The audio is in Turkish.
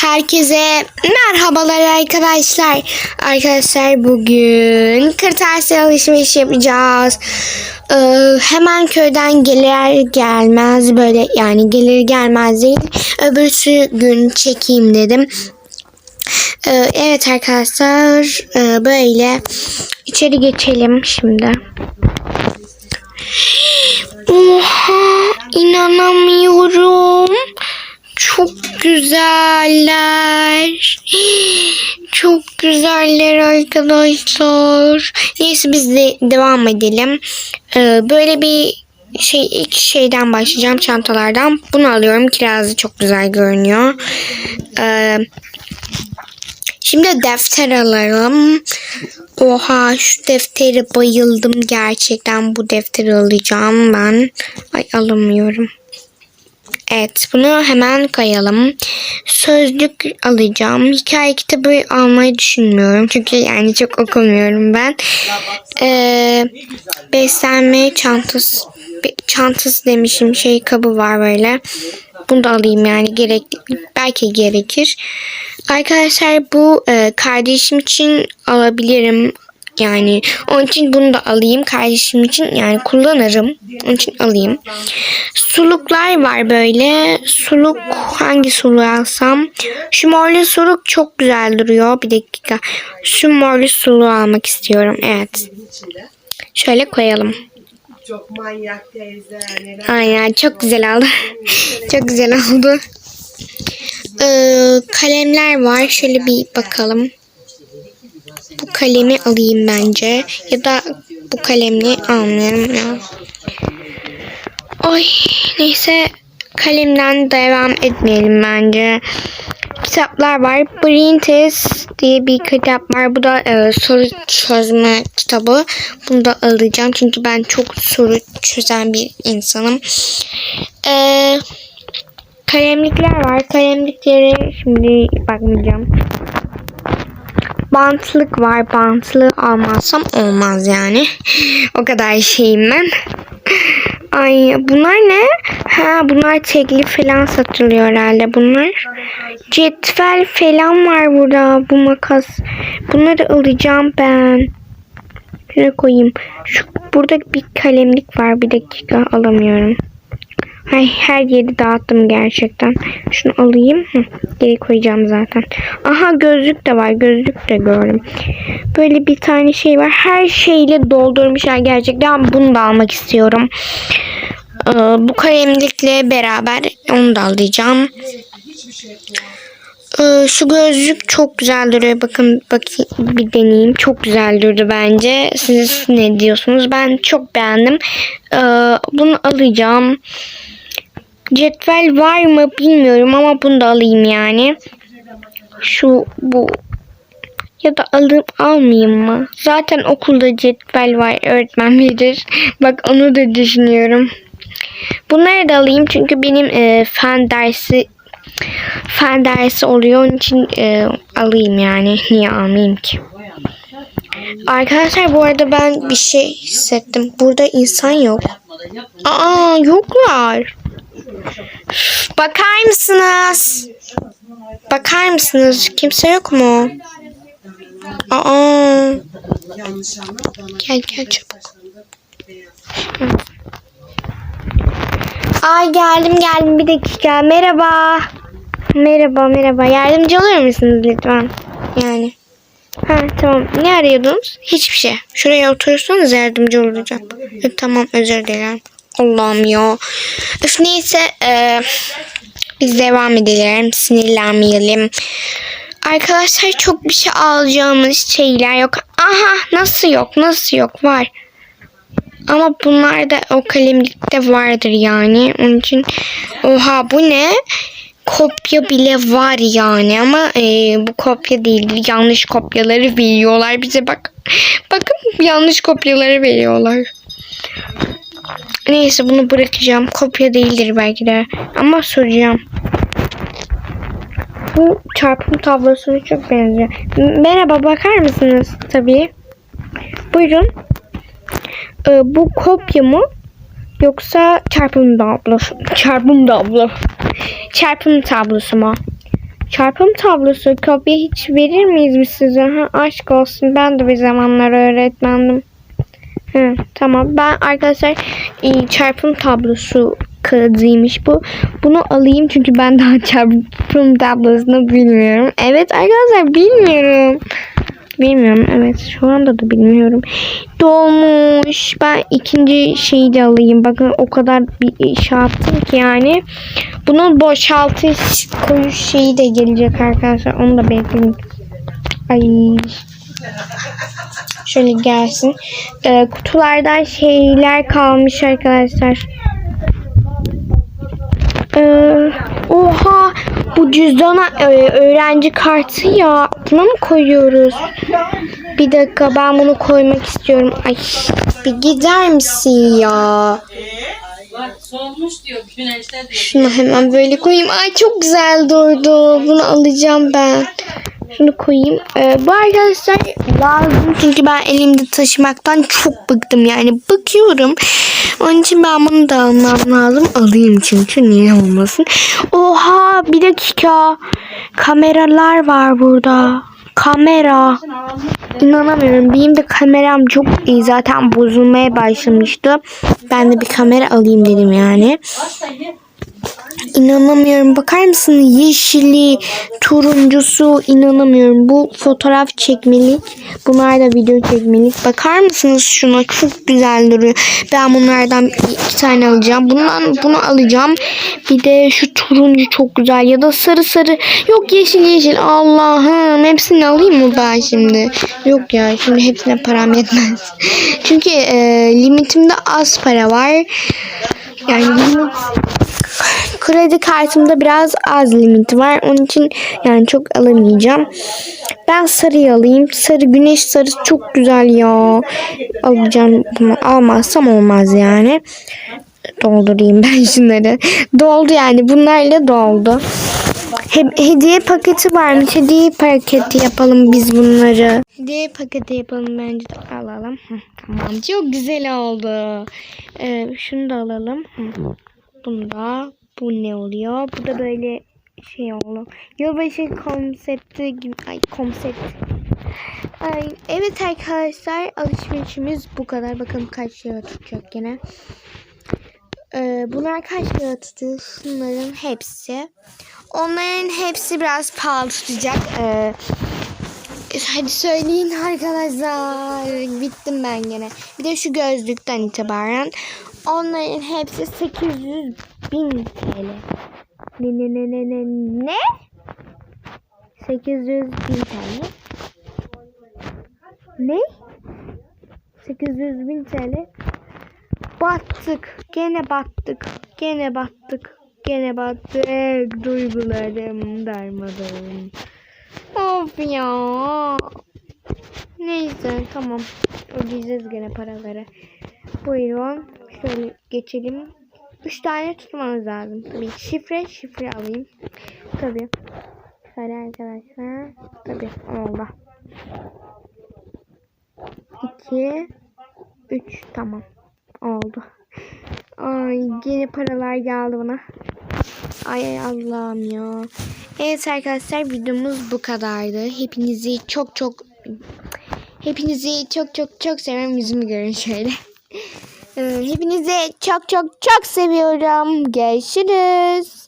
Herkese merhabalar arkadaşlar. Arkadaşlar bugün kırtasiye alışveriş yapacağız. Ee, hemen köyden gelir gelmez böyle yani gelir gelmez değil. Öbürsü gün çekeyim dedim. Ee, evet arkadaşlar e, böyle içeri geçelim şimdi. Oha inanamıyorum. Çok güzeller. Çok güzeller arkadaşlar. Neyse biz de devam edelim. Ee, böyle bir şey ilk şeyden başlayacağım çantalardan. Bunu alıyorum. Kirazı çok güzel görünüyor. Ee, Şimdi defter alalım. Oha şu defteri bayıldım gerçekten. Bu defteri alacağım ben. Ay alamıyorum. Evet bunu hemen kayalım. Sözlük alacağım. Hikaye kitabı almayı düşünmüyorum. Çünkü yani çok okumuyorum ben. Ee, beslenme çantası çantası demişim şey kabı var böyle. Bunu da alayım yani gerek belki gerekir. Arkadaşlar bu e, kardeşim için alabilirim. Yani onun için bunu da alayım kardeşim için yani kullanırım. Onun için alayım. Suluklar var böyle. Suluk hangi suluğu alsam? Şu morlu suluk çok güzel duruyor. Bir dakika. Şu morlu suluğu almak istiyorum. Evet. Şöyle koyalım. Çok manyak teyze. Aynen çok güzel oldu. çok güzel oldu. Ee, kalemler var. Şöyle bir bakalım. Bu kalemi alayım bence. Ya da bu kalemle almayalım ya. Ay neyse kalemden devam etmeyelim bence. Kitaplar var. Brintes diye bir kitap var. Bu da e, soru çözme kitabı. Bunu da alacağım. Çünkü ben çok soru çözen bir insanım. E, kalemlikler var. Kalemliklere şimdi bakmayacağım. Bantlık var. Bantlı almazsam olmaz yani. o kadar şeyim ben. Ay bunlar ne? Ha bunlar tekli falan satılıyor herhalde bunlar. Cetvel falan var burada. Bu makas. Bunları alacağım ben. Şuraya koyayım. Şu, burada bir kalemlik var. Bir dakika alamıyorum. Ay, her yeri dağıttım gerçekten. Şunu alayım. Hı, geri koyacağım zaten. Aha gözlük de var. Gözlük de gördüm. Böyle bir tane şey var. Her şeyle doldurmuşlar gerçekten. Bunu da almak istiyorum. Ee, bu kalemlikle beraber onu da alacağım. Ee, şu gözlük çok güzel duruyor. Bakın bakayım bir deneyeyim. Çok güzel durdu bence. Siz ne diyorsunuz? Ben çok beğendim. Ee, bunu alacağım. Cetvel var mı bilmiyorum ama bunu da alayım yani. Şu bu ya da alıp almayayım mı? Zaten okulda cetvel var. Öğretmen verir. Bak onu da düşünüyorum. Bunları da alayım çünkü benim e, fen dersi fen dersi oluyor. Onun için e, alayım yani. Niye almayayım ki? Arkadaşlar bu arada ben bir şey hissettim. Burada insan yok. Aa yoklar. Bakar mısınız? Bakar mısınız? Kimse yok mu? Aa. Gel gel çabuk. Ay geldim geldim bir dakika. Merhaba. Merhaba merhaba. Yardımcı olur musunuz lütfen? Yani. Ha tamam. Ne arıyordunuz? Hiçbir şey. Şuraya oturursanız yardımcı olacağım. E, tamam özür dilerim. Allah'ım ya. Öf neyse. e, biz devam edelim. Sinirlenmeyelim. Arkadaşlar çok bir şey alacağımız şeyler yok. Aha nasıl yok? Nasıl yok? Var. Ama bunlar da o kalemlikte vardır yani. Onun için oha bu ne? Kopya bile var yani ama e, bu kopya değil. Yanlış kopyaları veriyorlar bize bak. Bakın yanlış kopyaları veriyorlar. Neyse bunu bırakacağım. Kopya değildir belki de. Ama soracağım. Bu çarpım tablosuna çok benziyor. Merhaba bakar mısınız? Tabii. Buyurun. Ee, bu kopya mı? Yoksa çarpım tablosu? Çarpım tablo. Çarpım tablosu mu? Çarpım tablosu kopya hiç verir miyiz biz size? Ha, aşk olsun ben de bir zamanlar öğretmendim. Hı, tamam ben arkadaşlar e, çarpım tablosu kağıdıymış bu. Bunu alayım çünkü ben daha çarpım tablosunu bilmiyorum. Evet arkadaşlar bilmiyorum. Bilmiyorum evet şu anda da bilmiyorum. Dolmuş. Ben ikinci şeyi de alayım. Bakın o kadar bir şey yaptım ki yani. Bunun boşaltış koyuş şeyi de gelecek arkadaşlar. Onu da bekleyin. Ay. Şöyle gelsin. Ee, kutulardan şeyler kalmış arkadaşlar. Ee, oha bu cüzdana e, öğrenci kartı ya. Buna mı koyuyoruz? Bir dakika ben bunu koymak istiyorum. Ay bir gider misin ya? Bak solmuş diyor güneşte diyor. Şunu hemen böyle koyayım. Ay çok güzel durdu. Bunu alacağım ben. Şunu koyayım. Ee, bu arkadaşlar lazım çünkü ben elimde taşımaktan çok bıktım yani bıkıyorum. Onun için ben bunu da almam lazım. Alayım çünkü niye olmasın. Oha bir dakika. Kameralar var burada. Kamera. İnanamıyorum. Benim de kameram çok iyi. Zaten bozulmaya başlamıştı. Ben de bir kamera alayım dedim yani. İnanamıyorum. Bakar mısın? Yeşili, turuncusu inanamıyorum. Bu fotoğraf çekmelik. Bunlar da video çekmelik. Bakar mısınız şuna? Çok güzel duruyor. Ben bunlardan iki tane alacağım. Bundan bunu alacağım. Bir de şu turuncu çok güzel. Ya da sarı sarı. Yok yeşil yeşil. Allah'ım. Hepsini alayım mı ben şimdi? Yok ya. Şimdi hepsine param yetmez. Çünkü e, limitimde az para var. Yani limit kredi kartımda biraz az limit var. Onun için yani çok alamayacağım. Ben sarıyı alayım. Sarı güneş sarısı çok güzel ya. Alacağım bunu. Almazsam olmaz yani. Doldurayım ben şunları. Doldu yani. Bunlarla doldu. He- hediye paketi varmış. Hediye paketi yapalım biz bunları. Hediye paketi yapalım bence de alalım. Tamam. Çok güzel oldu. Ee, şunu da alalım. Hı. Bunu da bu ne oluyor? Bu da böyle şey oldu. Yılbaşı konsepti gibi. Ay konsept. Ay, evet arkadaşlar alışverişimiz bu kadar. Bakalım kaç lira tutacak gene. Ee, bunlar kaç lira tutuyor? Şunların hepsi. Onların hepsi biraz pahalı tutacak. Ee, hadi söyleyin arkadaşlar. Bittim ben gene. Bir de şu gözlükten itibaren. Onların hepsi 800 bin TL. Ne ne ne ne ne ne? 800 bin TL. Ne? 800 bin TL. Battık. Gene battık. Gene battık. Gene battık. Duygularım darmadım. Of ya. Neyse tamam. Ödeyeceğiz gene paraları. Buyurun. Şöyle geçelim. Üç tane tutmanız lazım. Tabii şifre şifre alayım. Tabii. Şöyle arkadaşlar. Tabii oldu. İki. Üç. Tamam. Oldu. Ay yine paralar geldi bana. Ay ay Allah'ım ya. Evet arkadaşlar videomuz bu kadardı. Hepinizi çok çok hepinizi çok çok çok seviyorum. Yüzümü görün şöyle. Ee, Hepinizi çok çok çok seviyorum. Görüşürüz.